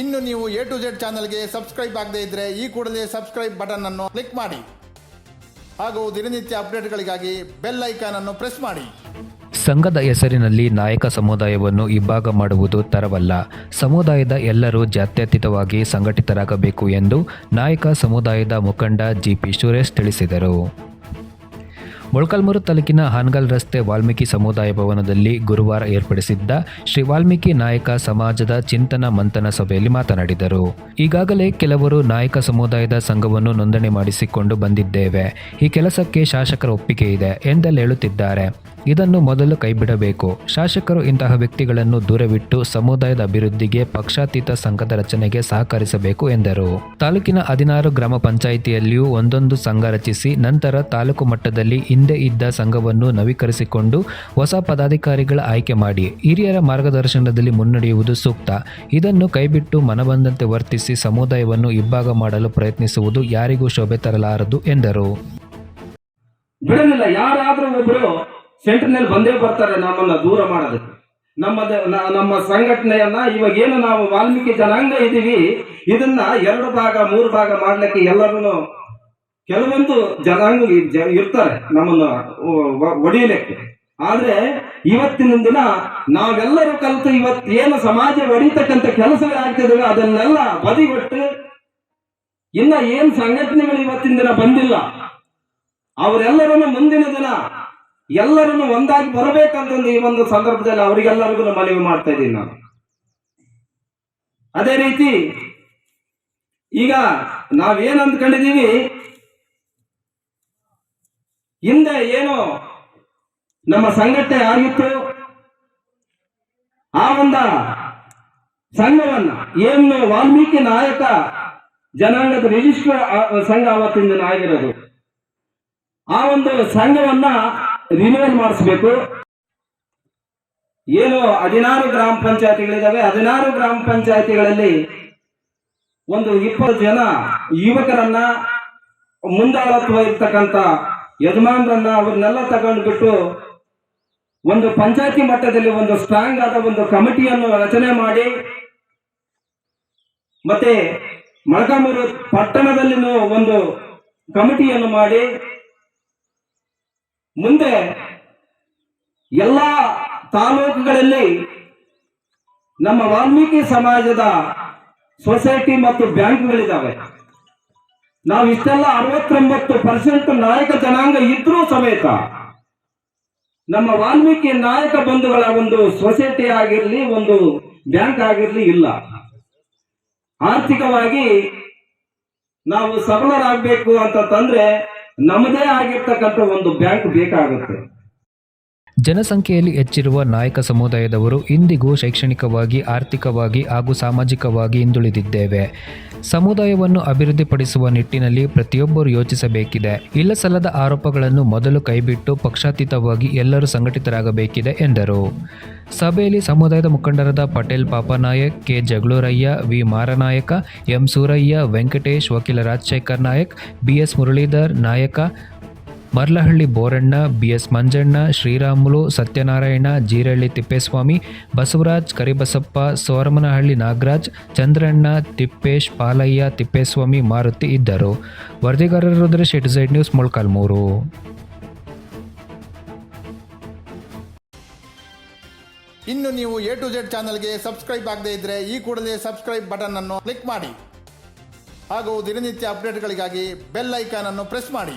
ಇನ್ನು ನೀವು A to Z ಚಾನಲ್ಗೆ ಸಬ್ಸ್ಕ್ರೈಬ್ ಆಗದೇ ಇದ್ರೆ ಈ ಕೂಡಲೇ ಸಬ್ಸ್ಕ್ರೈಬ್ ಬಟನ್ ಅನ್ನು ಕ್ಲಿಕ್ ಮಾಡಿ. ಹಾಗೂ ದಿನನಿತ್ಯ ಅಪ್ಡೇಟ್ಗಳಿಗಾಗಿ ಬೆಲ್ ಐಕಾನ್ ಅನ್ನು ಪ್ರೆಸ್ ಮಾಡಿ. ಸಂಘದ ಹೆಸರಿನಲ್ಲಿ ನಾಯಕ ಸಮುದಾಯವನ್ನು ಇಬ್ಬಾಗ ಮಾಡುವುದು ತರವಲ್ಲ. ಸಮುದಾಯದ ಎಲ್ಲರೂ ಜಾತ್ಯತೀತವಾಗಿ ಸಂಘಟಿತರಾಗಬೇಕು ಎಂದು ನಾಯಕ ಸಮುದಾಯದ ಮುಖಂಡ ಜಿಪಿ ಸುರೇಶ್ ತಿಳಿಸಿದರು. ಮೊಳಕಾಲ್ಮೂರು ತಾಲೂಕಿನ ಹಾನಗಲ್ ರಸ್ತೆ ವಾಲ್ಮೀಕಿ ಸಮುದಾಯ ಭವನದಲ್ಲಿ ಗುರುವಾರ ಏರ್ಪಡಿಸಿದ್ದ ಶ್ರೀ ವಾಲ್ಮೀಕಿ ನಾಯಕ ಸಮಾಜದ ಚಿಂತನ ಮಂಥನ ಸಭೆಯಲ್ಲಿ ಮಾತನಾಡಿದರು. ಈಗಾಗಲೇ ಕೆಲವರು ನಾಯಕ ಸಮುದಾಯದ ಸಂಘವನ್ನು ನೋಂದಣಿ ಮಾಡಿಸಿಕೊಂಡು ಬಂದಿದ್ದೇವೆ. ಈ ಕೆಲಸಕ್ಕೆ ಶಾಸಕರ ಒಪ್ಪಿಗೆ ಇದೆ ಎಂದಲ್ಲಿ ಹೇಳುತ್ತಿದ್ದಾರೆ. ಇದನ್ನು ಮೊದಲು ಕೈಬಿಡಬೇಕು. ಶಾಸಕರು ಇಂತಹ ವ್ಯಕ್ತಿಗಳನ್ನು ದೂರವಿಟ್ಟು ಸಮುದಾಯದ ಅಭಿವೃದ್ಧಿಗೆ ಪಕ್ಷಾತೀತ ಸಂಘದ ರಚನೆಗೆ ಸಹಕರಿಸಬೇಕು ಎಂದರು. ತಾಲೂಕಿನ ಹದಿನಾರು ಗ್ರಾಮ ಪಂಚಾಯಿತಿಯಲ್ಲಿಯೂ ಒಂದೊಂದು ಸಂಘ ರಚಿಸಿ ನಂತರ ತಾಲೂಕು ಮಟ್ಟದಲ್ಲಿ ಹಿಂದೆ ಇದ್ದ ಸಂಘವನ್ನು ನವೀಕರಿಸಿಕೊಂಡು ಹೊಸ ಪದಾಧಿಕಾರಿಗಳ ಆಯ್ಕೆ ಮಾಡಿ ಹಿರಿಯರ ಮಾರ್ಗದರ್ಶನದಲ್ಲಿ ಮುನ್ನಡೆಯುವುದು ಸೂಕ್ತ. ಇದನ್ನು ಕೈಬಿಟ್ಟು ಮನಬಂದಂತೆ ವರ್ತಿಸಿ ಸಮುದಾಯವನ್ನು ಇಬ್ಬಾಗ ಮಾಡಲು ಪ್ರಯತ್ನಿಸುವುದು ಯಾರಿಗೂ ಶೋಭೆ ತರಲಾರದು, ಎಂದರು. ಬಿಡಲಿಲ್ಲ ಬಂದೇ ಬರ್ತಾರೆ ನಮ್ಮನ್ನ ದೂರ ಮಾಡೋದಕ್ಕೆ. ನಮ್ಮ ನಮ್ಮ ಸಂಘಟನೆಯನ್ನ ಇವಾಗ ಏನು ನಾವು ವಾಲ್ಮೀಕಿ ಜನಾಂಗ ಇದೀವಿ ಇದನ್ನ ಎರಡು ಭಾಗ, ಮೂರು ಭಾಗ ಮಾಡ್ಲಿಕ್ಕೆ ಎಲ್ಲರೂ ಕೆಲವೊಂದು ಜನಾಂಗ ಇರ್ತಾರೆ ನಮ್ಮನ್ನ ಒಡೆಯಲಿಕ್ಕೆ. ಆದ್ರೆ ಇವತ್ತಿನ ದಿನ ನಾವೆಲ್ಲರೂ ಕಲಿತು ಇವತ್ತು ಏನು ಸಮಾಜ ಒಡಿತಕ್ಕಂಥ ಕೆಲಸಗಳು ಅದನ್ನೆಲ್ಲ ಬದಿಗೊಟ್ಟು ಇನ್ನ ಏನ್ ಸಂಘಟನೆಗಳು ಇವತ್ತಿನ ದಿನ ಬಂದಿಲ್ಲ, ಅವರೆಲ್ಲರನ್ನು ಮುಂದಿನ ದಿನ ಎಲ್ಲರನ್ನು ಒಂದಾಗಿ ಬರಬೇಕಂತಂದು ಈ ಒಂದು ಸಂದರ್ಭದಲ್ಲಿ ಅವರಿಗೆಲ್ಲರಿಗೂ ಮನವಿ ಮಾಡ್ತಾ ಇದ್ದೀನಿ ನಾನು. ಅದೇ ರೀತಿ ಈಗ ನಾವೇನ್ ಅಂದ್ಕೊಂಡಿದೀವಿ ಹಿಂದೆ ಏನು ನಮ್ಮ ಸಂಘಟನೆ ಆಗಿತ್ತು? ಆ ಒಂದ ಸಂಘವನ್ನ ಏನು ವಾಲ್ಮೀಕಿ ನಾಯಕ ಜನಾಂಗದ ರಿಜಿಸ್ಟರ್ ಸಂಘ ಅವತ್ತಿನ ದಿನ ಆಗಿರೋದು. ಆ ಒಂದು ಸಂಘವನ್ನ ರಿನ್ಯೂವಲ್ ಮಾಡಿಸ್ಬೇಕು. ಏನು ಹದಿನಾರು ಗ್ರಾಮ ಪಂಚಾಯತಿಗಳಿದಾವೆ? ಹದಿನಾರು ಗ್ರಾಮ ಪಂಚಾಯತಿಗಳಲ್ಲಿ ಒಂದು ಇಪ್ಪತ್ತು ಜನ ಯುವಕರನ್ನ ಮುಂದಾಳತ್ವ ಇರ್ತಕ್ಕಂಥ ಯಜಮಾನರನ್ನ ಅವ್ರನ್ನೆಲ್ಲ ತಗೊಂಡ್ಬಿಟ್ಟು ಒಂದು ಪಂಚಾಯತಿ ಮಟ್ಟದಲ್ಲಿ ಒಂದು ಸ್ಟ್ರಾಂಗ್ ಆದ ಒಂದು ಕಮಿಟಿಯನ್ನು ರಚನೆ ಮಾಡಿ, ಮತ್ತೆ ಮಳಕಾಮೂರು ಪಟ್ಟಣದಲ್ಲಿನೂ ಒಂದು ಕಮಿಟಿಯನ್ನು ಮಾಡಿ, ಮುಂದೆ ಎಲ್ಲ ತಾಲೂಕುಗಳಲ್ಲಿ ನಮ್ಮ ವಾಲ್ಮೀಕಿ ಸಮಾಜದ ಸೊಸೈಟಿ ಮತ್ತು ಬ್ಯಾಂಕ್ಗಳಿದ್ದಾವೆ ನಾವು ಇಷ್ಟೆಲ್ಲ ಅರವತ್ತೊಂಬತ್ತು ಪರ್ಸೆಂಟ್ ನಾಯಕ ಜನಾಂಗ ಇದ್ರೂ ಸಮೇತ ನಮ್ಮ ವಾಲ್ಮೀಕಿ ನಾಯಕ ಬಂಧುಗಳ ಒಂದು ಸೊಸೈಟಿ ಆಗಿರಲಿ, ಒಂದು ಬ್ಯಾಂಕ್ ಆಗಿರಲಿ ಇಲ್ಲ. ಆರ್ಥಿಕವಾಗಿ ನಾವು ಸಬಲರಾಗಬೇಕು ಅಂತಂದ್ರೆ ನಮ್ಮದೇ ಆಗಿರ್ತಕ್ಕಂಥ ಒಂದು ಬ್ಯಾಂಕ್ ಬೇಕಾಗುತ್ತೆ. ಜನಸಂಖ್ಯೆಯಲ್ಲಿ ಹೆಚ್ಚಿರುವ ನಾಯಕ ಸಮುದಾಯದವರು ಇಂದಿಗೂ ಶೈಕ್ಷಣಿಕವಾಗಿ, ಆರ್ಥಿಕವಾಗಿ ಹಾಗೂ ಸಾಮಾಜಿಕವಾಗಿ ಹಿಂದುಳಿದಿದ್ದೇವೆ. ಸಮುದಾಯವನ್ನು ಅಭಿವೃದ್ಧಿಪಡಿಸುವ ನಿಟ್ಟಿನಲ್ಲಿ ಪ್ರತಿಯೊಬ್ಬರು ಯೋಚಿಸಬೇಕಿದೆ. ಇಲ್ಲಸಲ್ಲದ ಆರೋಪಗಳನ್ನು ಮೊದಲು ಕೈಬಿಟ್ಟು ಪಕ್ಷಾತೀತವಾಗಿ ಎಲ್ಲರೂ ಸಂಘಟಿತರಾಗಬೇಕಿದೆ ಎಂದರು. ಸಭೆಯಲ್ಲಿ ಸಮುದಾಯದ ಮುಖಂಡರಾದ Patel Papanayak, K Jagaluraiah, V Maranayaka, M Suraiah, Venkatesh, ವಕೀಲ Rajashekhar Nayak B S Muralidhar Nayaka Marlahalli Boranna, B S Manjanna, Sriramulu, Satyanarayana, Jeeralli Thippeswamy, Basavaraj, Karibasappa, Soramanahalli Nagaraj, Chandranna, Thippesh, Palaiah, Thippeswamy, Maruti ಇದ್ದರು. ವರದಿಗಾರರು Shetty Z news Molakalmuru ಇನ್ನು ನೀವು A to Z ಚಾನಲ್ಗೆ subscribe ಆಗದೇ ಇದ್ರೆ ಈ ಕೂಡಲೇ ಸಬ್ಸ್ಕ್ರೈಬ್ ಬಟನ್ ಅನ್ನು ಕ್ಲಿಕ್ ಮಾಡಿ. ಹಾಗೂ ದಿನನಿತ್ಯ ಅಪ್ಡೇಟ್ಗಳಿಗಾಗಿ ಬೆಲ್ ಐಕಾನ್ ಅನ್ನು ಪ್ರೆಸ್ ಮಾಡಿ.